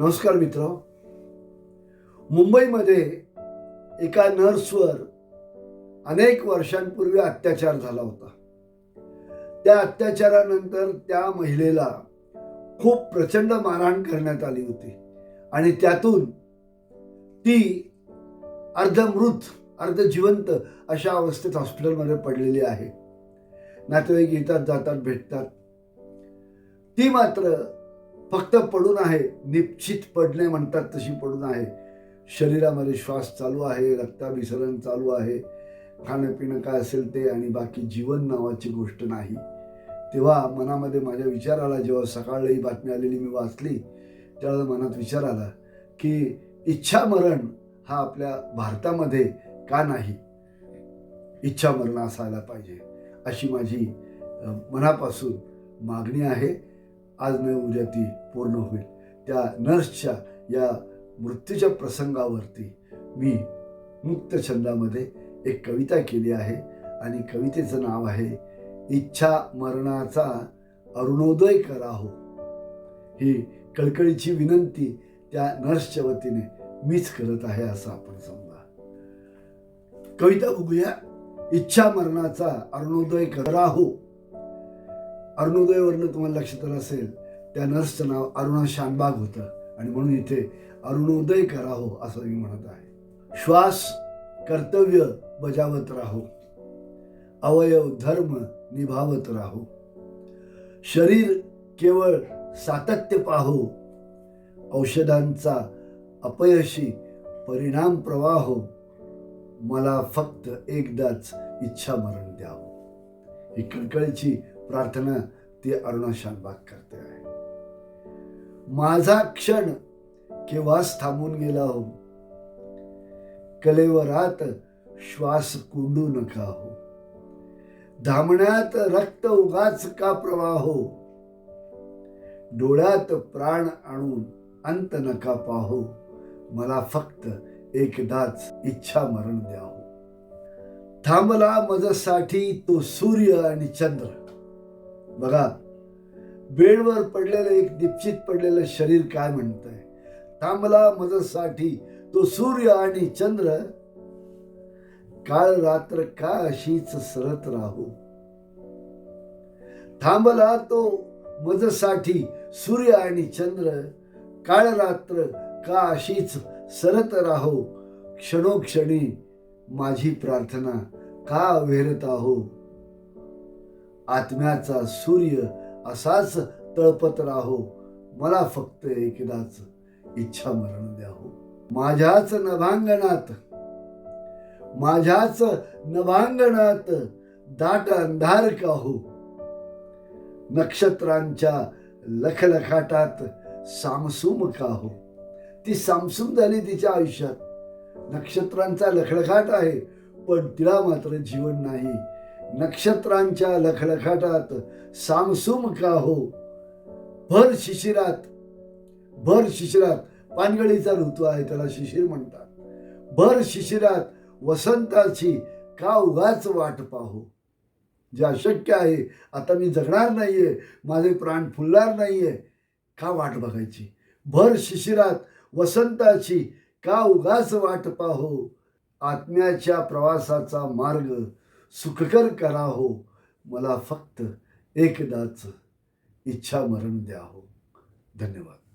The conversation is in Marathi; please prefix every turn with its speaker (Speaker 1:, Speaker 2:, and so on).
Speaker 1: नमस्कार मित्र. मुंबईमध्ये एका नर्सवर अनेक वर्षांपूर्वी अत्याचार झाला होता. त्या अत्याचारानंतर त्या महिलेला खूप प्रचंड मारहाण करण्यात आली होती आणि त्यातून ती अर्धमृत अर्ध जिवंत अशा अवस्थेत हॉस्पिटलमध्ये पडलेली आहे. नातेवाईक येतात जातात भेटतात. ती मात्र फक्त पडून आहे निश्चित पडणे म्हणतात तशी पडून आहे. शरीरामध्ये श्वास चालू आहे रक्ताभिसरण चालू आहे. खाणं पिणं काय असेल ते आणि बाकी जीवन नावाची गोष्ट नाही. तेव्हा मनामध्ये माझ्या विचार आला जेव्हा सकाळी बातमी आलेली मी वाचली त्यावेळेला मनात विचार आला की इच्छा मरण हा आपल्या भारतामध्ये का नाही? इच्छा मरण असायला पाहिजे अशी माझी मनापासून मागणी आहे. आज नाही उद्या ती पूर्ण होईल. त्या नर्सच्या या मृत्यूच्या प्रसंगावरती मी मुक्त छंदामध्ये एक कविता केली आहे आणि कवितेचं नाव आहे इच्छा मरणाचा अरुणोदय करा हो ही कळकळीची विनंती त्या नर्सच्या वतीने मीच करत आहे असं आपण समजा. कविता बघूया. इच्छा मरणाचा अरुणोदय करा हो अरुणोदयवरनं तुम्हाला लक्षात आलं असेल त्या नर्सचं नाव अरुणा शानबाग होतं. आणि म्हणून इथे अरुणोदय कराहो असं मी म्हणत आहे. श्वास कर्तव्य बजावत राहो. अवयव धर्म निभावत राहो. शरीर केवळ सातत्य पाहो. औषधांचा अपयशी परिणाम प्रवाहो. मला फक्त एकदाच इच्छा मरण द्यावं. ही कळकळीची प्रार्थना ती अरुणा शानबाग करते आहे. माझा क्षण केव्हाच थांबून गेला हो. कलेवरात श्वास कोंडू नका हो. धामण्यात रक्त उगाच का प्रवाहो हो? डोळ्यात प्राण आणून अंत नका पाहो. मला फक्त एकदाच इच्छा मरण द्यावं हो. थांबला मजसाठी तो सूर्य आणि चंद्र. बघा बेडवर पडलेलं एक दीपचित पडलेलं शरीर काय म्हणतंय? थांबला मजसाठी तो सूर्य आणि चंद्र. काळ रात्र का अशीच सरत राहू? थांबला तो मजसाठी सूर्य आणि चंद्र. काळ रात्र का अशीच सरत राहो? क्षणोक्षणी माझी प्रार्थना का अविरत आहो? आत्म्याचा सूर्य असाच तळपत राहो. मला फक्त एकदाच इच्छा मरण द्याहो माझ्याच नभांगणात माझ्याच नभांगणात दाट अंधार का हो? नक्षत्रांच्या लखलखाटात सामसूम का हो? ती सामसूम झाली तिच्या आयुष्यात. नक्षत्रांचा लखलखाट आहे पण तिला मात्र जीवन नाही. नक्षत्रांच्या लखलखाटात सामसूम का हो? भर शिशिरात भर शिशिरात पानगळीचा ऋतू आहे त्याला शिशिर म्हणतात. भर शिशिरात वसंताची का उगाच वाट पाहू? जे अशक्य आहे आता मी जगणार नाहीये माझे प्राण फुलणार नाहीये का वाट बघायची? भर शिशिरात वसंताची का उगाच वाट पाहो? आत्म्याच्या प्रवासाचा मार्ग सुखकर करा हो. मला फक्त एकदाच इच्छा मरण द्या हो. धन्यवाद.